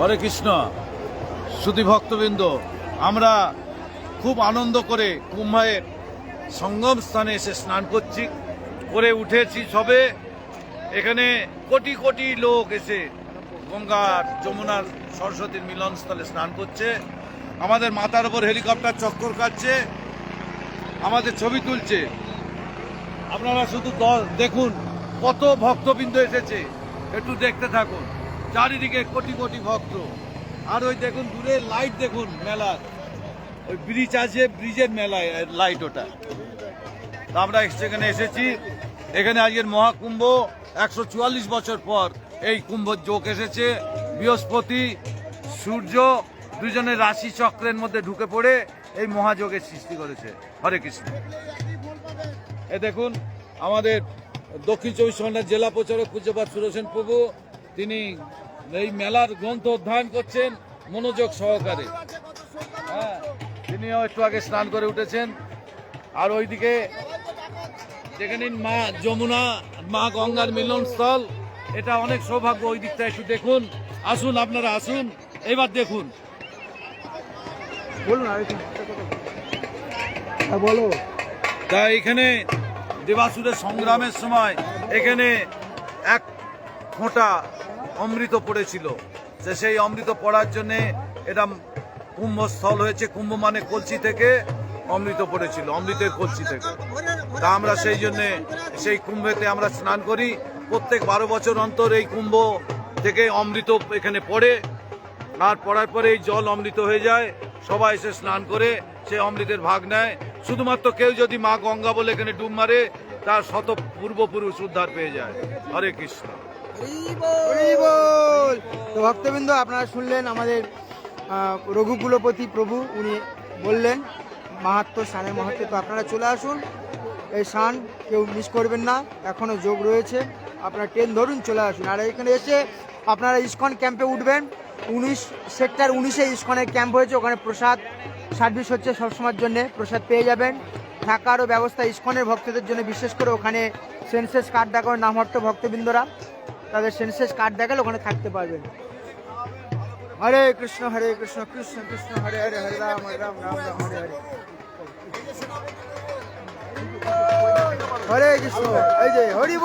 হরে কৃষ্ণ। সুধী ভক্তবৃন্দ, আমরা খুব আনন্দ করে কুম্ভের সঙ্গম স্থানে এসে স্নান করছি, করে উঠেছি সবে। এখানে কোটি কোটি লোক এসে গঙ্গার যমুনার সরস্বতীর মিলনস্থলে স্নান করছে। আমাদের মাথার উপর হেলিকপ্টার চক্কর কাটছে, আমাদের ছবি তুলছে। আপনারা শুধু দেখুন, কত ভক্তবৃন্দ এসেছে, একটু দেখতে থাকুন। চারিদিকে কোটি কোটি ভক্ত। আর ওই দেখুন, দূরে লাইট দেখুন মেলার। ওই ব্রিজ আছে ব্রিজের মেলায় লাইট ওটা। আমরা সেখানে এসেছি, এখানে আজকের মহাকুম্ভ, একশো চুয়াল্লিশ বছর পর এই কুম্ভ যোগ এসেছে। বৃহস্পতি, সূর্য দুজনের রাশি চক্রের মধ্যে ঢুকে পড়ে এই মহাযোগের সৃষ্টি করেছে। হরে কৃষ্ণ। এ দেখুন, আমাদের দক্ষিণ চব্বিশ পরগনার জেলা প্রচারক পূজ্যপাত সুরসেন প্রভু তিনি এই মেলার গ্রন্থ অধ্যয়ন করছেন মনোযোগ সহকারে। হ্যাঁ তিনিও একটু আগে স্নান করে উঠেছেন। আর ওইদিকে যেখানে মা যমুনা মা গঙ্গার মিলনস্থল। এটা অনেক সৌভাগ্য ওই দিকটা একটু দেখুন। আসুন আপনারা আসুন। এবার দেখুন। বলুন হ্যাঁ বলো। তা এখানে দেবাসুরের সংগ্রামের সময় এখানে এক ফোঁটা অমৃত পড়েছিল। যে সেই অমৃত পড়ার জন্যে এটা কুম্ভস্থল হয়েছে, কুম্ভ মানে কলসি থেকে অমৃত পড়েছিল, অমৃতের কলসি থেকে। তা আমরা সেই জন্যে সেই কুম্ভেতে আমরা স্নান করি। প্রত্যেক বারো বছর অন্তর এই কুম্ভ থেকে অমৃত এখানে পড়ে। আর পড়ার পরে এই জল অমৃত হয়ে যায়, সবাই এসে স্নান করে, সে অমৃতের ভাগ নেয়। শুধুমাত্র কেউ যদি মা গঙ্গা বলে এখানে ডুব মারে, তার শত পূর্বপুরুষ উদ্ধার পেয়ে যায়। হরে কৃষ্ণ। তো ভক্তবৃন্দ, আপনারা শুনলেন আমাদের রঘুকুলপতি প্রভু, উনি বললেন, মাহাত্ম স্নানের মাহাত্ম তো আপনারা চলে আসুন। এই স্নান কেউ মিস করবেন না এখনও যোগ রয়েছে। আপনারা ট্রেন ধরুন, চলে আসুন। আর এখানে এসে আপনারা ইস্কন ক্যাম্পে উঠবেন। উনিশ সেক্টর উনিশে ইস্কনের ক্যাম্প হয়েছে, ওখানে প্রসাদ সার্ভিস হচ্ছে সবসময়ের জন্য, প্রসাদ পেয়ে যাবেন। থাকারও ব্যবস্থা ইস্কনের ভক্তদের জন্য, বিশেষ করে ওখানে সেন্সেস কার্ড দেখানো নামহট্ট ভক্তবৃন্দরা। তাদের সেন্সেস কার্ড দেখালে ওখানে থাকতে পারবেন। হরে কৃষ্ণ হরে কৃষ্ণ কৃষ্ণ কৃষ্ণ, হরে হরে হরে, রাম হরে রাম রাম রাম, হরে হরে। হরে কৃষ্ণ, এই যে, হরি